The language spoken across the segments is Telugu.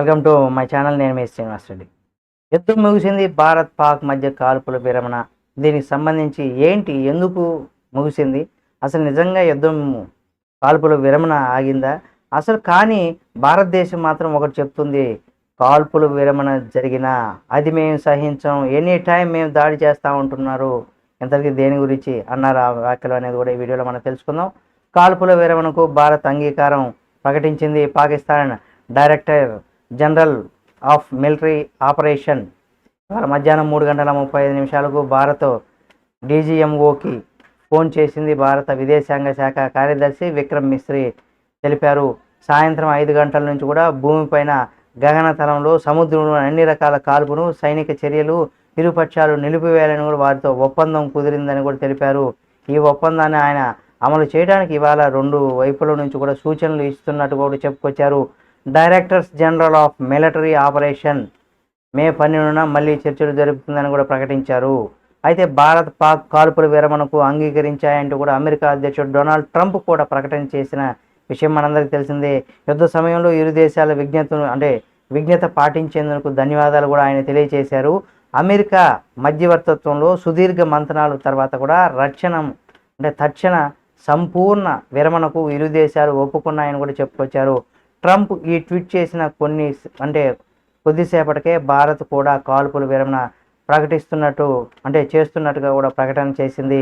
Welcome to my channel. నేను మీ శ్రీనివాస్ రెడ్డి. యుద్ధం ముగిసింది. భారత్ పాక్ మధ్య కాల్పుల విరమణ. దీనికి సంబంధించి ఏంటి ఎందుకు ముగిసింది? అసలు నిజంగా యుద్ధం కాల్పుల విరమణ ఆగిందా? అసలు కానీ భారతదేశం మాత్రం ఒకటి చెప్తుంది కాల్పుల విరమణ జరిగినా అది మేము సహించం ఎనీ టైం మేము దాడి చేస్తూ ఉంటున్నారు. ఇంతకీ దేని గురించి అన్నారు ఆ వ్యాఖ్యలు అనేది కూడా ఈ వీడియోలో మనం తెలుసుకుందాం. కాల్పుల విరమణకు భారత్ అంగీకారం ప్రకటించింది Pakistan director general of military operation ఇవాళ మధ్యాహ్నం మూడు గంటల ముప్పై ఐదు నిమిషాలకు భారత్ డీజీఎంఓకి ఫోన్ చేసింది భారత విదేశాంగ శాఖ కార్యదర్శి విక్రమ్ మిశ్రీ తెలిపారు. సాయంత్రం ఐదు గంటల నుంచి కూడా భూమిపైన గగనతలంలో సముద్రంలో అన్ని రకాల కాల్పును సైనిక చర్యలు ఇరుపక్షాలు నిలిపివేయాలని కూడా వారితో ఒప్పందం కుదిరిందని కూడా తెలిపారు. ఈ ఒప్పందాన్ని ఆయన అమలు చేయడానికి ఇవాళ రెండు వైపుల నుంచి కూడా సూచనలు ఇస్తున్నట్టు కూడా చెప్పుకొచ్చారు. Directors general of military operation May పన్నెండున మళ్ళీ చర్చలు జరుపుతుందని కూడా ప్రకటించారు. అయితే భారత్ పాక్ కాల్పుల విరమణకు అంగీకరించాయంటూ కూడా అమెరికా అధ్యక్షుడు డొనాల్డ్ ట్రంప్ కూడా ప్రకటన చేసిన విషయం మనందరికీ తెలిసిందే. యుద్ధ సమయంలో ఇరు దేశాల విజ్ఞతను అంటే విజ్ఞత పాటించేందుకు ధన్యవాదాలు కూడా ఆయన తెలియజేశారు. అమెరికా మధ్యవర్తత్వంలో సుదీర్ఘ మంతనాలు తర్వాత కూడా రక్షణ అంటే తక్షణ సంపూర్ణ విరమణకు ఇరు దేశాలు ఒప్పుకున్నాయని కూడా చెప్పుకొచ్చారు. ట్రంప్ ఈ ట్వీట్ చేసిన కొన్ని అంటే కొద్దిసేపటికే భారత్ కూడా కాల్పుల విరమణ ప్రకటిస్తున్నట్టు అంటే చేస్తున్నట్టుగా కూడా ప్రకటన చేసింది.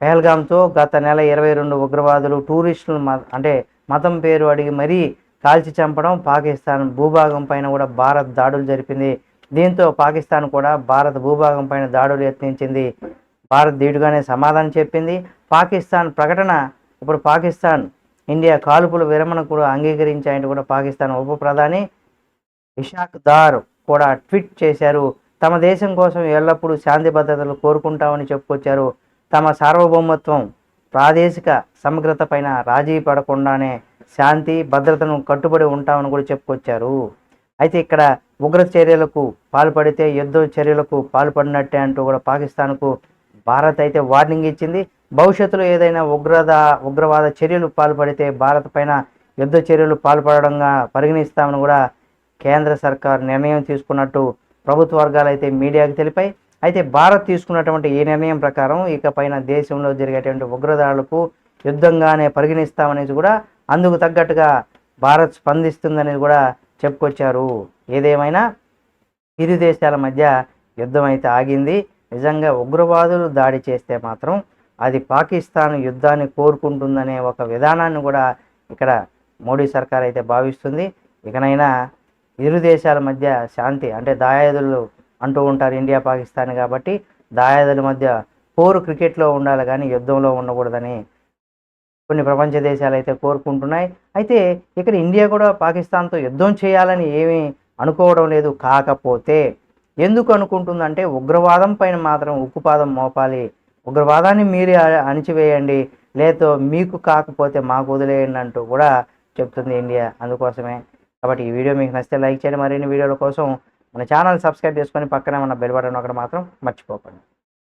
పెహల్గామ్తో గత నెల ఇరవై రెండు ఉగ్రవాదులు టూరిస్టులు అంటే మతం పేరు అడిగి మరీ కాల్చి చంపడం పాకిస్తాన్ భూభాగం పైన కూడా భారత్ దాడులు జరిపింది. దీంతో పాకిస్తాన్ కూడా భారత్ భూభాగం పైన దాడులు యత్నించింది. భారత్ ధీటుగానే సమాధానం చెప్పింది. పాకిస్తాన్ ప్రకటన ఇప్పుడు పాకిస్తాన్ ఇండియా కాల్పుల విరమణ కూడా అంగీకరించాయని కూడా పాకిస్తాన్ ఉప ప్రధాని ఇషాక్ దార్ కూడా ట్వీట్ చేశారు. తమ దేశం కోసం ఎల్లప్పుడూ శాంతి భద్రతలు కోరుకుంటామని చెప్పుకొచ్చారు. తమ సార్వభౌమత్వం ప్రాదేశిక సమగ్రత పైన రాజీ పడకుండానే శాంతి భద్రతను కట్టుబడి ఉంటామని కూడా చెప్పుకొచ్చారు. అయితే ఇక్కడ ఉగ్ర చర్యలకు పాల్పడితే యుద్ధ చర్యలకు పాల్పడినట్టే అంటూ కూడా పాకిస్తాన్కు భారత్ అయితే వార్నింగ్ ఇచ్చింది. భవిష్యత్తులో ఏదైనా ఉగ్రద ఉగ్రవాద చర్యలు పాల్పడితే భారత్ పైన యుద్ధ చర్యలు పాల్పడడంగా పరిగణిస్తామని కూడా కేంద్ర సర్కార్ నిర్ణయం తీసుకున్నట్టు ప్రభుత్వ వర్గాలు అయితే మీడియాకు తెలిపాయి. అయితే భారత్ తీసుకున్నటువంటి ఈ నిర్ణయం ప్రకారం ఇకపైన దేశంలో జరిగేటువంటి ఉగ్రదాడులకు యుద్ధంగానే పరిగణిస్తామనేది కూడా అందుకు తగ్గట్టుగా భారత్ స్పందిస్తుందనేది కూడా చెప్పుకొచ్చారు. ఏదేమైనా ఇరు దేశాల మధ్య యుద్ధం అయితే ఆగింది. నిజంగా ఉగ్రవాదులు దాడి చేస్తే మాత్రం అది పాకిస్తాన్ యుద్ధాన్ని కోరుకుంటుందనే ఒక విధానాన్ని కూడా ఇక్కడ మోడీ సర్కార్ అయితే భావిస్తుంది. ఇకనైనా ఇరు దేశాల మధ్య శాంతి అంటే దాయాదులు అంటూ ఉంటారు ఇండియా పాకిస్తాన్ కాబట్టి దాయాదుల మధ్య పోరు క్రికెట్లో ఉండాలి కానీ యుద్ధంలో ఉండకూడదని కొన్ని ప్రపంచ దేశాలు అయితే కోరుకుంటున్నాయి. అయితే ఇక్కడ ఇండియా కూడా పాకిస్తాన్తో యుద్ధం చేయాలని ఏమీ అనుకోవడం లేదు. కాకపోతే ఎందుకు అనుకుంటుందంటే ఉగ్రవాదం పైన మాత్రం ఉక్కుపాదం మోపాలి ఉగ్రవాదాన్ని మీరే అణిచివేయండి లేదో మీకు కాకపోతే మాకు వదిలేయండి అంటూ కూడా చెప్తుంది ఇండియా అందుకోసమే. కాబట్టి ఈ వీడియో మీకు నచ్చితే లైక్ చేయండి మరిన్ని వీడియోల కోసం మన ఛానల్ సబ్స్క్రైబ్ చేసుకొని పక్కనే ఉన్న బెల్ బటన్ ఒకటి మాత్రం మర్చిపోకండి.